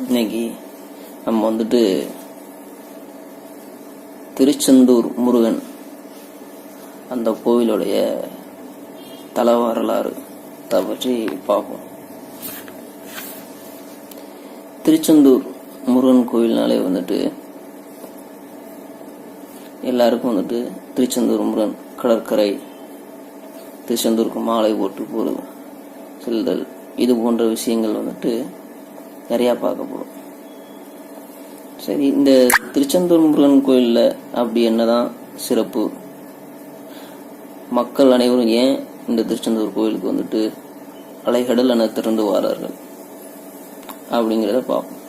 இன்னைக்கு நம்ம வந்துட்டு திருச்செந்தூர் முருகன் அந்த கோவிலுடைய தல வரலாறு அதை பற்றி பார்ப்போம். திருச்செந்தூர் முருகன் கோவில்னாலே வந்துட்டு எல்லாருக்கும் வந்துட்டு திருச்செந்தூர் முருகன் கடற்கரை திருச்செந்தூருக்கு மாலை போட்டு போகிறது செல்தல் இது போன்ற விஷயங்கள் வந்துட்டு நிறையா பார்க்கப்படும் சரி இந்த திருச்செந்தூர் முருகன் கோயிலில் அப்படி என்னதான் சிறப்பு? மக்கள் அனைவரும் ஏன் இந்த திருச்செந்தூர் கோயிலுக்கு வந்துட்டு அலைகடல் என திறந்து வாரார்கள்? அப்படிங்கிறத பார்ப்போம்.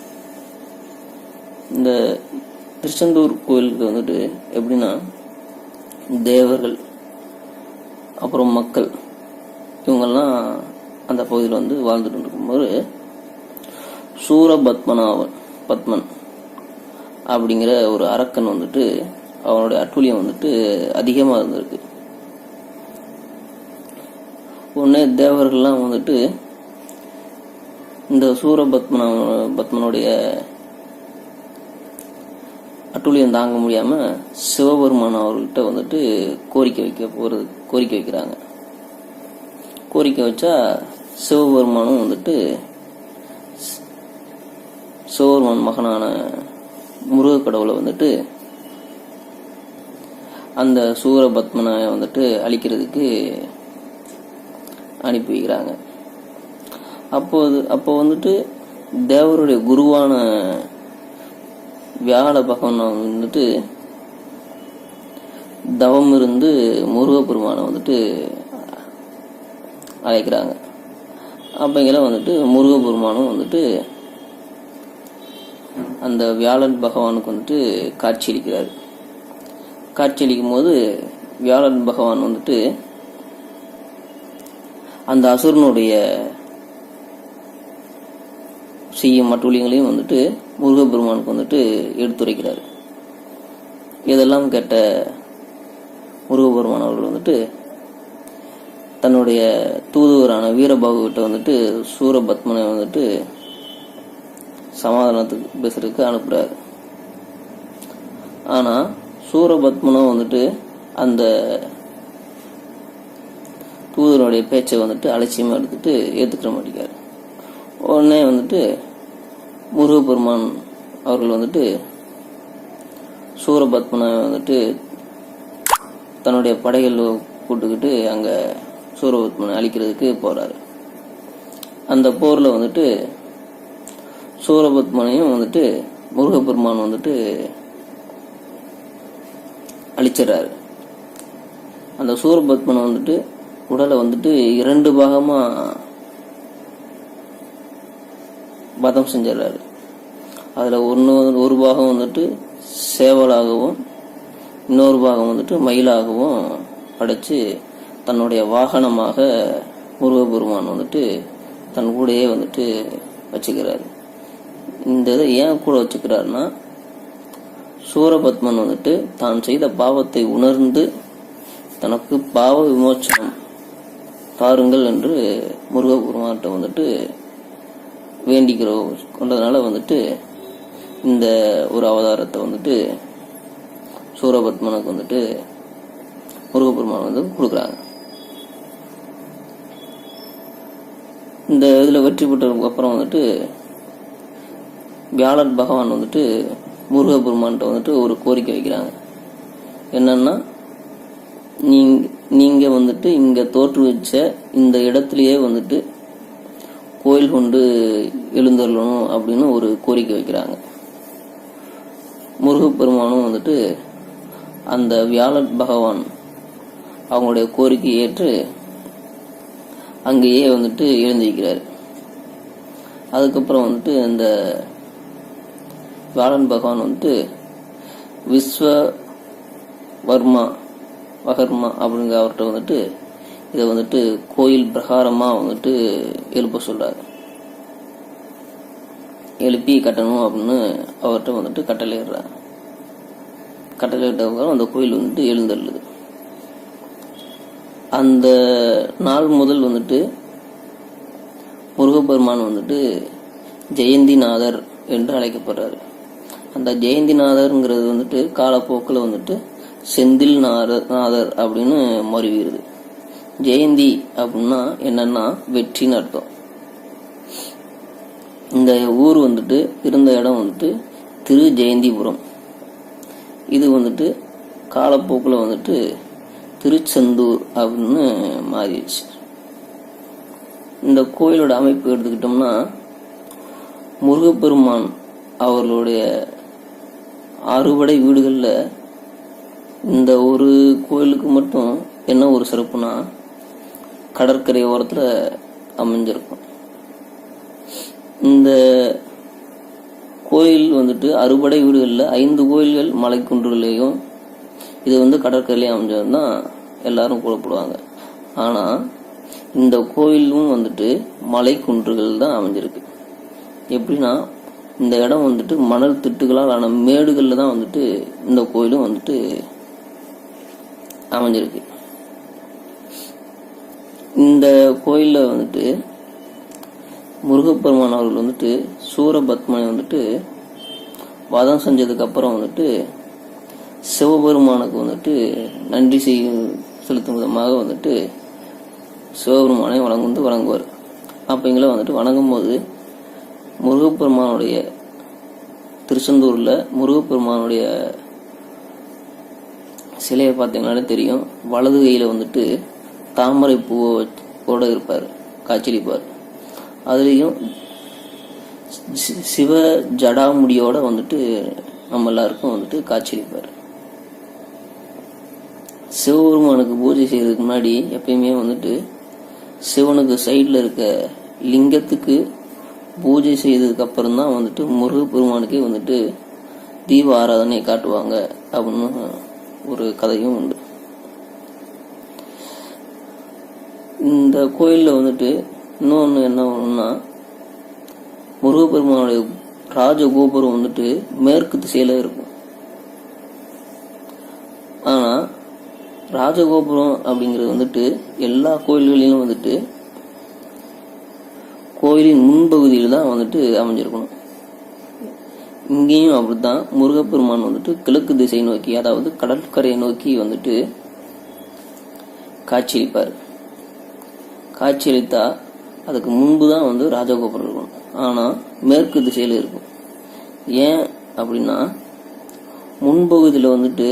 இந்த திருச்செந்தூர் கோயிலுக்கு வந்துட்டு எப்படின்னா தேவர்கள் அப்புறம் மக்கள் இவங்கெல்லாம் அந்த பகுதியில் வந்து வாழ்ந்துட்டு இருக்கும்போது சூரபத்மனாவன் பத்மன் அப்படிங்கிற ஒரு அரக்கன் வந்துட்டு அவனுடைய அட்டுழியம் வந்துட்டு அதிகமாக இருந்திருக்கு. உடனே தேவர்கள்லாம் வந்துட்டு இந்த சூரபத்மன பத்மனுடைய அட்டுழியம் தாங்க முடியாம சிவபெருமான் அவர்கிட்ட வந்துட்டு கோரிக்கை வைக்க போறது கோரிக்கை வைக்கிறாங்க. கோரிக்கை வச்சா சிவபெருமானும் வந்துட்டு சிவபெருமான் மகனான முருக கடவுளை வந்துட்டு அந்த சூரபத்மனை வந்துட்டு அழிக்கிறதுக்கு அனுப்பி வைக்கிறாங்க. அப்போது அப்போ வந்துட்டு தேவருடைய குருவான வியாழ பகவான் வந்துட்டு தவம் இருந்து முருகப்பெருமானை வந்துட்டு அழைக்கிறாங்க. அப்பங்கிற வந்துட்டு முருகப்பெருமானும் வந்துட்டு அந்த வியாழன் பகவானுக்கு வந்துட்டு காட்சியளிக்கிறார் காட்சியளிக்கும் போது வியாழன் பகவான் வந்துட்டு அந்த அசுரனுடைய செய்யும் மற்றொழியங்களையும் வந்துட்டு முருகப்பெருமானுக்கு வந்துட்டு எடுத்துரைக்கிறார். இதெல்லாம் கேட்ட முருகப்பெருமான் அவர்கள் வந்துட்டு தன்னுடைய தூதுவரான வீரபாகுகிட்ட வந்துட்டு சூரபத்மனை வந்துட்டு சமாதானத்துக்கு பேசுறதுக்கு அனுப்புறாரு. ஆனா சூரபத்மனும் வந்துட்டு அந்த தூதருடைய பேச்சை வந்துட்டு அலட்சியமா எடுத்துட்டு ஏத்துக்கிற மாட்டேங்காரு உடனே வந்துட்டு முருகப்பெருமான் அவர்கள் வந்துட்டு சூரபத்மனை வந்துட்டு தன்னுடைய படைகள் கூட்டுக்கிட்டு அங்க சூரபத்மனை அழிக்கிறதுக்கு போறாரு. அந்த போர்ல வந்துட்டு சூரபத்மனையும் வந்துட்டு முருகப்பெருமான் வந்துட்டு அழிச்சிடறாரு. அந்த சூரபத்மனை வந்துட்டு உடலை வந்துட்டு இரண்டு பாகமாக வதம் செஞ்சிடறாரு. அதில் ஒன்று ஒரு பாகம் வந்துட்டு சேவலாகவும் இன்னொரு பாகம் வந்துட்டு மயிலாகவும் படைச்சு தன்னுடைய வாகனமாக முருகப்பெருமான் வந்துட்டு தன் கூடயே வந்துட்டு வச்சுக்கிறாரு. இந்த இதை ஏன் கூட வச்சுக்கிறாருன்னா சூரபத்மன் வந்துட்டு தான் செய்த பாவத்தை உணர்ந்து தனக்கு பாவ விமோச்சனம் தாருங்கள் என்று முருகபெருமான்கிட்ட வந்துட்டு வேண்டிக்கிறோம் கொண்டதுனால வந்துட்டு இந்த ஒரு அவதாரத்தை வந்துட்டு சூரபத்மனுக்கு வந்துட்டு முருகப்பெருமான் வந்து கொடுக்குறாங்க. இந்த இதில் வெற்றி பெற்றதுக்கு அப்புறம் வந்துட்டு வியாழன் பகவான் வந்துட்டு முருகபெருமான்கிட்ட வந்துட்டு ஒரு கோரிக்கை வைக்கிறாங்க. என்னன்னா நீங் நீங்கள் வந்துட்டு இங்கே தோற்றுவிச்ச இந்த இடத்துலையே வந்துட்டு கோயில் கொண்டு எழுந்தருளணும் அப்படின்னு ஒரு கோரிக்கை வைக்கிறாங்க. முருகப்பெருமானும் வந்துட்டு அந்த வியாழன் பகவான் அவங்களுடைய கோரிக்கையை ஏற்று அங்கேயே வந்துட்டு எழுந்திருக்கிறார். அதுக்கப்புறம் வந்துட்டு இந்த வியாழன் பகவான் வந்துட்டு விஸ்வ வர்மா வகர்மா அப்படிங்கிற அவர்கிட்ட வந்துட்டு இதை வந்துட்டு கோயில் பிரகாரமாக வந்துட்டு எழுப்ப சொல்கிறார் எழுப்பி கட்டணும் அப்படின்னு அவர்கிட்ட வந்துட்டு கட்டளையிடுறார். கட்டளையிட்டவங்க அந்த கோயில் வந்துட்டு எழுந்தள்ளுது. அந்த நாள் முதல் வந்துட்டு முருகப்பெருமான் வந்துட்டு ஜெயந்திநாதர் என்று அழைக்கப்படுறாரு. அந்த ஜெயந்திநாதர்ங்கிறது வந்துட்டு காலப்போக்கில் வந்துட்டு செந்தில் நாதர் நாதர் அப்படின்னு மறுவிடுது ஜெயந்தி அப்படின்னா என்னன்னா வெற்றின்னு அர்த்தம். இந்த ஊர் வந்துட்டு இருந்த இடம் வந்துட்டு திரு ஜெயந்திபுரம் இது வந்துட்டு காலப்போக்கில் வந்துட்டு திருச்செந்தூர் அப்படின்னு மாறிடுச்சு. இந்த கோயிலோட அமைப்பு எடுத்துக்கிட்டோம்னா முருகப்பெருமான் அவர்களுடைய அறுபடை வீடுகளில் இந்த ஒரு கோயிலுக்கு மட்டும் என்ன ஒரு சிறப்புனா கடற்கரை ஓரத்தில் அமைஞ்சிருக்கும். இந்த கோயில் வந்துட்டு அறுபடை வீடுகளில் ஐந்து கோயில்கள் மலைக்குன்றுகளையும் இது வந்து கடற்கரையிலையும் அமைஞ்சது தான் எல்லாரும் கூறப்படுவாங்க ஆனால் இந்த கோயிலும் வந்துட்டு மலைக்குன்றுகள் தான் அமைஞ்சிருக்கு. எப்படின்னா இந்த இடம் வந்துட்டு மணல் திட்டுகளால் ஆன மேடுகளில் தான் வந்துட்டு இந்த கோயிலும் வந்துட்டு அமைஞ்சிருக்கு. இந்த கோயிலில் வந்துட்டு முருகப்பெருமான் அவர்கள் வந்துட்டு சூரபத்மனை வந்துட்டு வதம் செஞ்சதுக்கு அப்புறம் வந்துட்டு சிவபெருமானுக்கு வந்துட்டு நன்றி செய்யும் செலுத்தும் விதமாக வந்துட்டு சிவபெருமானை வணங்குந்து வணங்குவார். அப்போ வந்துட்டு வணங்கும் போது முருகப்பெருமானுடைய திருச்செந்தூரில் முருகப்பெருமானுடைய சிலையை பார்த்தீங்கன்னாலே தெரியும். வலது கையில் வந்துட்டு தாமரை பூவோட இருப்பார் காய்ச்சலிப்பார் அதுலேயும் சிவ ஜடாமுடியோட வந்துட்டு நம்ம எல்லாருக்கும் வந்துட்டு காய்ச்சலிப்பார் சிவபெருமானுக்கு பூஜை செய்யறதுக்கு முன்னாடி எப்பயுமே வந்துட்டு சிவனுக்கு சைடில் இருக்க லிங்கத்துக்கு பூஜை செய்ததுக்கு அப்புறம் தான் வந்துட்டு முருகப்பெருமானுக்கே வந்துட்டு தீப ஆராதனை காட்டுவாங்க அப்படின்னு ஒரு கதையும் உண்டு. இந்த கோயிலில் வந்துட்டு இன்னொன்று என்ன ஒன்றுனா முருகப்பெருமானுடைய ராஜகோபுரம் வந்துட்டு மேற்கு திசையில் இருக்கும். ஆனால் ராஜகோபுரம் அப்படிங்கிறது வந்துட்டு எல்லா கோயில்களிலும் வந்துட்டு கோயிலின் முன்பகுதியில் தான் வந்துட்டு அமைஞ்சிருக்கணும். இங்கேயும் அப்படி தான் முருகப்பெருமான் வந்துட்டு கிழக்கு திசை நோக்கி அதாவது கடற்கரையை நோக்கி வந்துட்டு காட்சியளிப்பார். காட்சியளித்தா அதுக்கு முன்பு தான் வந்து ராஜகோபுரம் இருக்கும். ஆனால் மேற்கு திசையில் இருக்கும். ஏன் அப்படின்னா முன்பகுதியில் வந்துட்டு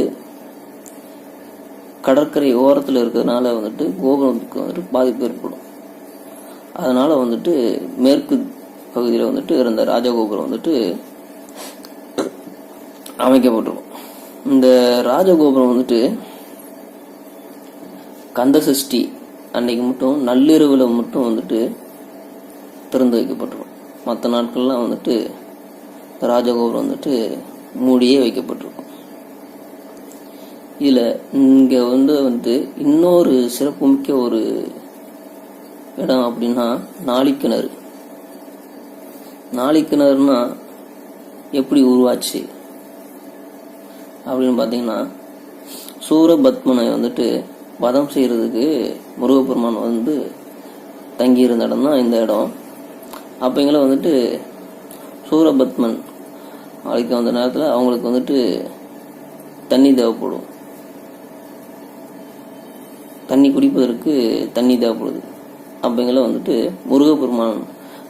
கடற்கரை ஓரத்தில் இருக்கிறதுனால வந்துட்டு கோபுரத்துக்கு வந்துட்டு பாதிப்பு ஏற்படும். அதனால் வந்துட்டு மேற்கு பகுதியில் வந்துட்டு இருந்த ராஜகோபுரம் வந்துட்டு அமைக்கப்பட்டிருக்கும். இந்த ராஜகோபுரம் வந்துட்டு கந்த சஷ்டி அன்னைக்கு மட்டும் நள்ளிரவில் மட்டும் வந்துட்டு திறந்து வைக்கப்பட்டிருக்கும். மற்ற நாட்கள்லாம் வந்துட்டு ராஜகோபுரம் வந்துட்டு மூடியே வைக்கப்பட்டிருக்கும். இதில் இங்கே வந்து வந்து இன்னொரு சிறப்புமிக்க ஒரு இடம் அப்படின்னா நாளிக்கிணறு. நாளிக்கிணறுனா எப்படி உருவாச்சு? அப்படின்னு பார்த்தீங்கன்னா சூரபத்மனை வந்துட்டு வதம் செய்கிறதுக்கு முருகப்பெருமான் வந்து தங்கியிருந்த இடம் தான் இந்த இடம். அப்போங்கள வந்துட்டு சூரபத்மன் அழைக்க வந்த நேரத்தில் அவங்களுக்கு வந்துட்டு தண்ணி தேவைப்படும். தண்ணி குடிப்பதற்கு தண்ணி தேவைப்படுது. அப்படிங்கள வந்துட்டு முருகப்பெருமான்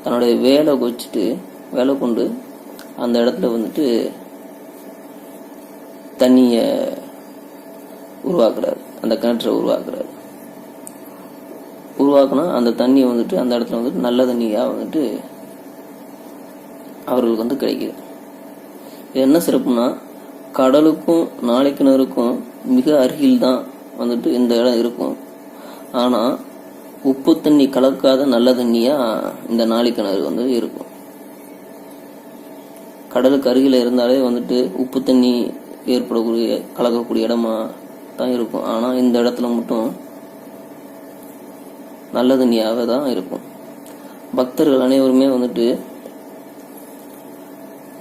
தன்னுடைய வேலை வச்சுட்டு வேலை கொண்டு அந்த இடத்துல வந்துட்டு தண்ணியை உருவாக்குறாரு. அந்த கிணற்றை உருவாக்குறாரு. உருவாக்குனா அந்த தண்ணியை வந்துட்டு அந்த இடத்துல வந்துட்டு நல்ல தண்ணியாக வந்துட்டு அவர்களுக்கு வந்து கிடைக்குது. இது என்ன சிறப்புனா கடலுக்கும் நாளைக்கிணறுக்கும் மிக அருகில் தான் வந்துட்டு இந்த இடம் இருக்கும். ஆனால் உப்பு தண்ணி கலக்காத நல்ல தண்ணியாக இந்த நாளிக்கிணறு வந்து இருக்கும். கடலுக்கு அருகில் இருந்தாலே வந்துட்டு உப்பு தண்ணி ஏற்படக்கூடிய கலக்கக்கூடிய இடமா தான் இருக்கும். ஆனால் இந்த இடத்துல மட்டும் நல்ல தண்ணியாக தான் இருக்கும். பக்தர்கள் அனைவருமே வந்துட்டு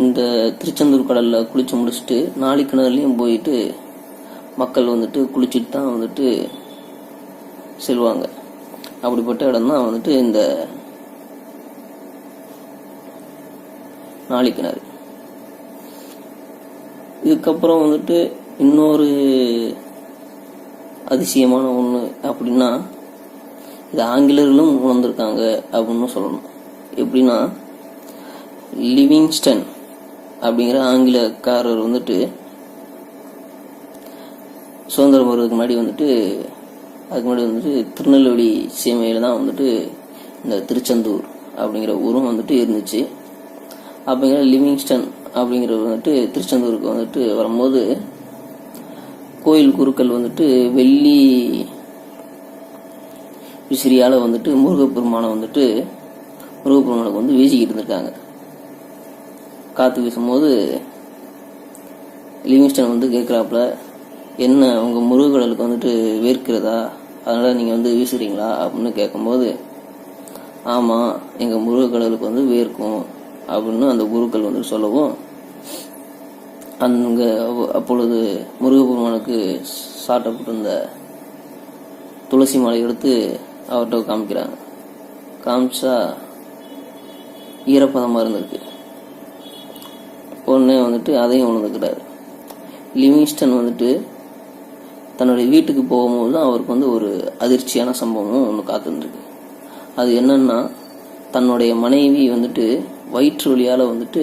இந்த திருச்செந்தூர் கடலில் குளிச்சு முடிச்சுட்டு நாளிக்கிணறுலையும் போயிட்டு மக்கள் வந்துட்டு குளிச்சுட்டு தான் வந்துட்டு செல்வாங்க. அப்படிப்பட்ட இடம் தான் வந்துட்டு இந்த நாளிக்கிணறு. இதுக்கப்புறம் வந்துட்டு இன்னொரு அதிசயமான ஒன்று அப்படின்னா இது ஆங்கிலேயர்களும் உணர்ந்திருக்காங்க அப்படின்னு சொல்லணும். எப்படின்னா லிவிங்ஸ்டன் அப்படிங்கிற ஆங்கிலக்காரர் வந்துட்டு சுதந்திரம் வருவதுக்கு முன்னாடி வந்துட்டு அதுக்கு முன்னாடி வந்துட்டு திருநெல்வேலி சீமையில் தான் வந்துட்டு இந்த திருச்செந்தூர் அப்படிங்கிற ஊரும் வந்துட்டு இருந்துச்சு. அப்படிங்கிற லிவிங்ஸ்டன் அப்படிங்கிறவர் வந்துட்டு திருச்செந்தூருக்கு வந்துட்டு வரும்போது கோயில் குருக்கள் வந்துட்டு வெள்ளி விசிறியால் வந்துட்டு முருகப்பெருமானை வந்துட்டு முருகப்பெருமானுக்கு வந்து வீசிக்கிட்டு இருந்திருக்காங்க. காற்று வீசும்போது லிவிங்ஸ்டன் வந்து கேட்குறாப்புல என்ன உங்கள் முருகக்கடலுக்கு வந்துட்டு வேர்க்கிறதா? அதனால் நீங்கள் வந்து வீசுறீங்களா? அப்படின்னு கேட்கும்போது ஆமாம் எங்கள் முருகக்கடலுக்கு வந்து வேர்க்கும் அப்படின்னு அந்த குருக்கள் வந்து சொல்லவும் அங்கே அப்பொழுது முருகபெருமானுக்கு சாட்டப்பட்டிருந்த துளசி மாலை எடுத்து அவர்கிட்ட காமிக்கிறாங்க. காமிச்சா ஈரப்பதமாக இருந்திருக்கு. உடனே வந்துட்டு அதையும் உணர்ந்துக்கிறாரு லிவிங்ஸ்டன் வந்துட்டு தன்னுடைய வீட்டுக்கு போகும்போது தான் அவருக்கு வந்து ஒரு அதிர்ச்சியான சம்பவமும் ஒன்று காத்துருந்துருக்கு. அது என்னன்னா தன்னுடைய மனைவி வந்துட்டு வயிற்று வழியால் வந்துட்டு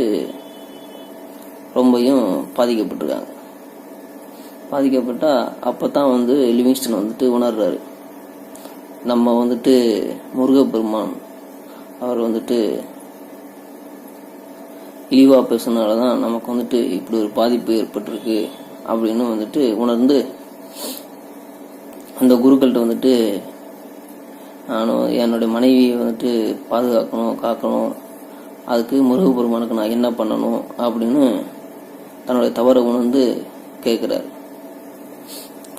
ரொம்பையும் பாதிக்கப்பட்டிருக்காங்க. பாதிக்கப்பட்டால் அப்போ தான் வந்து லிவிங்ஸ்டன் வந்துட்டு உணர்றாரு. நம்ம வந்துட்டு முருகப்பெருமான் அவர் வந்துட்டு இழிவாக பேசுனால தான் நமக்கு வந்துட்டு இப்படி ஒரு பாதிப்பு ஏற்பட்டிருக்கு அப்படின்னு வந்துட்டு உணர்ந்து அந்த குருக்கள்கிட்ட வந்துட்டு நானும் என்னுடைய மனைவியை வந்துட்டு பாதுகாக்கணும் காக்கணும். அதுக்கு முருகப்பெருமானுக்கு நான் என்ன பண்ணணும் அப்படின்னு தன்னுடைய தவறை உணர்ந்து கேட்குறாரு.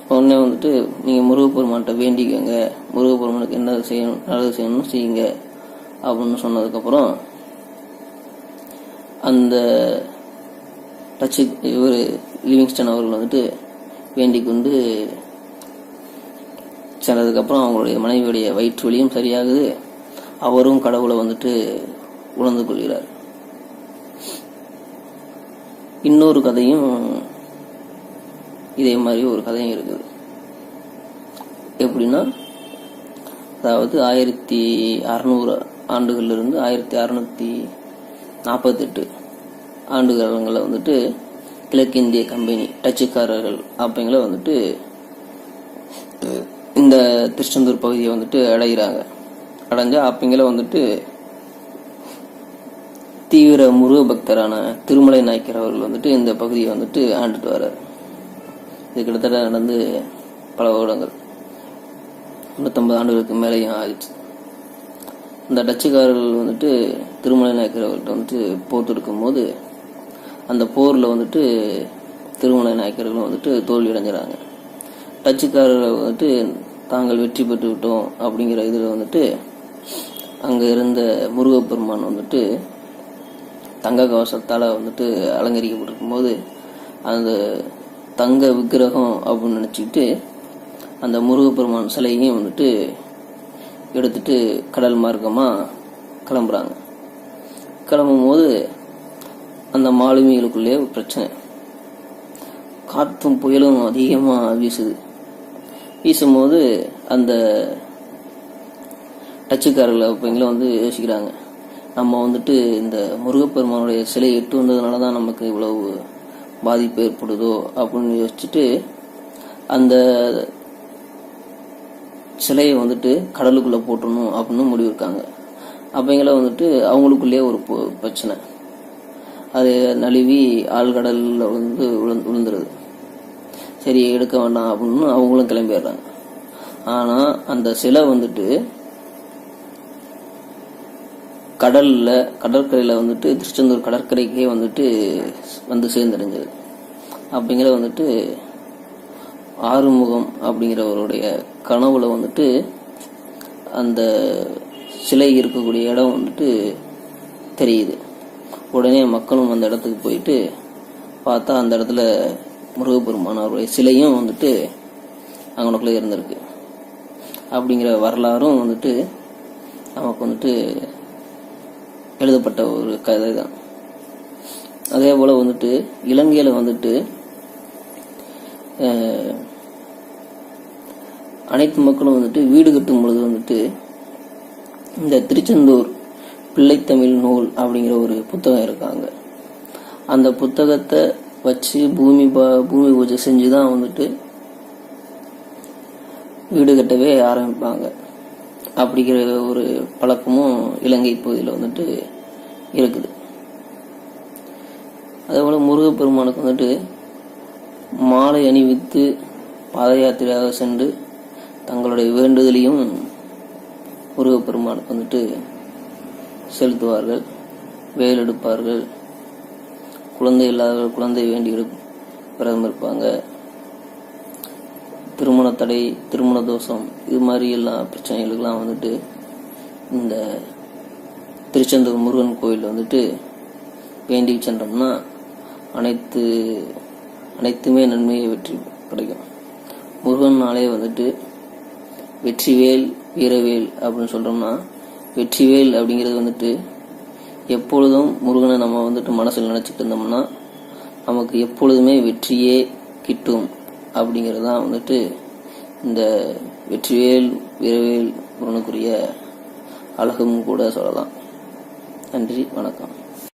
உடனே வந்துட்டு நீங்கள் முருகப்பெருமான்கிட்ட வேண்டிக்கோங்க. முருகப்பெருமானுக்கு என்ன செய்யணும் நல்லது செய்யணும் செய்யுங்க. அப்படின்னு சொன்னதுக்கப்புறம் அந்த டச்சு இவர் லிவிங்ஸ்டன் அவர்கள் வந்துட்டு வேண்டிக் கொண்டு சென்றதுக்கப்புறம் அவங்களுடைய மனைவியுடைய வயிற்று வலியும் சரியாகுது. அவரும் கடவுளை வந்துட்டு உணர்ந்து கொள்கிறார். இன்னொரு கதையும் இதே மாதிரி ஒரு கதையும் இருக்குது. எப்படின்னா அதாவது ஆயிரத்தி அறநூறு ஆண்டுகள்லேருந்து ஆயிரத்தி அறநூற்றி நாற்பத்தெட்டு ஆண்டு காலங்களில் வந்துட்டு கிழக்கிந்திய கம்பெனி டச்சுக்காரர்கள் அப்படிங்கள வந்துட்டு இந்த திருச்செந்தூர் பகுதியை வந்துட்டு அடைகிறாங்க அடைஞ்சா அப்பங்கள வந்துட்டு தீவிர முருக பக்தரான திருமலை நாயக்கர் அவர்கள் வந்துட்டு இந்த பகுதியை வந்துட்டு ஆண்டுட்டு வர்றார். இது கிட்டத்தட்ட நடந்து பல வருடங்கள். நூற்றம்பது ஆண்டுகளுக்கு மேலேயும் ஆயிடுச்சு. இந்த டச்சுக்காரர்கள் வந்துட்டு திருமலை நாயக்கர் அவர்கள்ட்ட வந்துட்டு போர் தொடுக்கும் போது அந்த போரில் வந்துட்டு திருமலை நாயக்கர்களும் வந்துட்டு தோல்வி அடைஞ்சிறாங்க டச்சுக்காரர்கள் வந்துட்டு தாங்கள் வெற்றி பெற்று விட்டோம் அப்படிங்கிற இதில் வந்துட்டு அங்கே இருந்த முருகப்பெருமான் வந்துட்டு தங்க கவசத்தால் வந்துட்டு அலங்கரிக்கப்பட்டிருக்கும் போது அந்த தங்க விக்கிரகம் அப்படின்னு நினச்சிக்கிட்டு அந்த முருகப்பெருமான் சிலையையும் வந்துட்டு எடுத்துட்டு கடல் மார்க்கமாக கிளம்புறாங்க. கிளம்பும் போது அந்த மாலுமிகளுக்குள்ளே ஒரு பிரச்சனை. காற்றும் புயலும் அதிகமாக வீசுது. வீசும்போது அந்த டச்சுக்காரர்கள் அப்பங்கள வந்து யோசிக்கிறாங்க. நம்ம வந்துட்டு இந்த முருகப்பெருமானுடைய சிலை எட்டு வந்ததுனால தான் நமக்கு இவ்வளவு பாதிப்பு ஏற்படுதோ அப்படின்னு யோசிச்சுட்டு அந்த சிலையை வந்துட்டு கடலுக்குள்ளே போட்டுடணும் அப்படின்னு முடிவிருக்காங்க அப்பங்கள வந்துட்டு அவங்களுக்குள்ளேயே ஒரு பிரச்சனை. அது நழுவி ஆழ்கடலில் வந்து விழுந்து விழுந்துருது. சரி எடுக்க வேண்டாம் அப்படின்னு அவங்களும் கிளம்பிடுறாங்க. ஆனால் அந்த சிலை வந்துட்டு கடலில் கடற்கரையில் வந்துட்டு திருச்செந்தூர் கடற்கரைக்கே வந்துட்டு வந்து சேர்ந்தடைஞ்சது. அப்படிங்கிற வந்துட்டு ஆறுமுகம் அப்படிங்கிறவருடைய கனவுல வந்துட்டு அந்த சிலை இருக்கக்கூடிய இடம் வந்துட்டு தெரியுது. உடனே மக்களும் அந்த இடத்துக்கு போயிட்டு பார்த்தா அந்த இடத்துல முருகப்பெருமான் அவருடைய சிலையும் வந்துட்டு அங்கனுக்குள்ளே இருந்திருக்கு. அப்படிங்கிற வரலாறும் வந்துட்டு நமக்கு வந்துட்டு எழுதப்பட்ட ஒரு கதை தான் அதே போல் வந்துட்டு இலங்கையில் வந்துட்டு அனைத்து மக்களும் வந்துட்டு வீடு கட்டும் பொழுது வந்துட்டு இந்த திருச்செந்தூர் பிள்ளைத்தமிழ் நூல் அப்படிங்கிற ஒரு புத்தகம் இருக்காங்க. அந்த புத்தகத்தை வச்சு பூமி பா பூமி பூஜை செஞ்சு தான் வந்துட்டு வீடு கட்டவே ஆரம்பிப்பாங்க. அப்படிங்கிற ஒரு பழக்கமும் இலங்கை பகுதியில் வந்துட்டு இருக்குது. அதேபோல் முருகப்பெருமானுக்கு வந்துட்டு மாலை அணிவித்து பாத யாத்திரையாக சென்று தங்களுடைய வேண்டுதலையும் முருகப்பெருமானுக்கு வந்துட்டு செலுத்துவார்கள் வேல் எடுப்பார்கள். குழந்தை இல்லாதவர்கள் குழந்தை வேண்டி விரதம் இருப்பாங்க. திருமண தடை திருமண தோஷம் இது மாதிரி எல்லா பிரச்சனைகளுக்கெல்லாம் வந்துட்டு இந்த திருச்செந்தூர் முருகன் கோயில் வந்துட்டு வேண்டி சென்றோம்னா அனைத்து அனைத்துமே நன்மையை வெற்றி கிடைக்கும் முருகன்னாலே வந்துட்டு வெற்றிவேல் வீரவேல் அப்படின்னு சொல்கிறோம்னா வெற்றிவேல் அப்படிங்கிறது வந்துட்டு எப்பொழுதும் முருகனை நம்ம வந்துட்டு மனசில் நினச்சிட்டு இருந்தோம்னா நமக்கு எப்பொழுதுமே வெற்றியே கிட்டும் அப்படிங்கிறது தான் வந்துட்டு இந்த வெற்றிவேல் வீரவேல் முருகனுக்குரிய அழகும் கூட சொல்லலாம். நன்றி வணக்கம்.